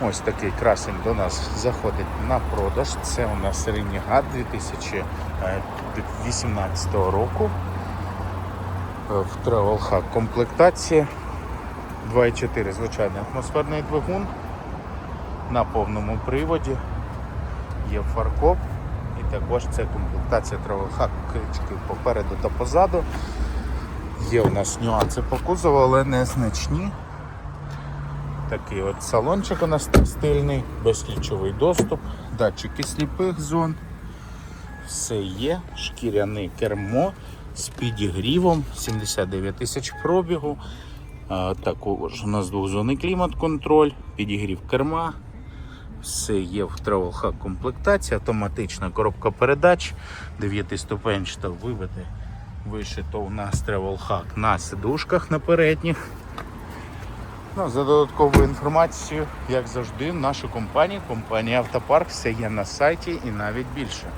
Ось такий красень до нас заходить на продаж. Це у нас Ренігат 2018 року. Е, В Travel Hack комплектації 2,4 звичайний атмосферний двигун на повному приводі. Є фаркоп і також це комплектація Travel Hack крички попереду та позаду. Є у нас нюанси по кузову, але незначні. Такий от салончик у нас текстильний, безключовий доступ, датчики сліпих зон. Все є, шкіряне кермо з підігрівом, 79 тисяч пробігу. Також у нас двохзонний клімат-контроль, підігрів керма. Все є в Travel Hack комплектації, автоматична коробка передач, 9-ступенчата виведе. Вишито у нас Hack на сидушках на передніх. Ну, за додаткову інформацію, як завжди, нашу компанію, компанія Автопарк, все є на сайті і навіть більше.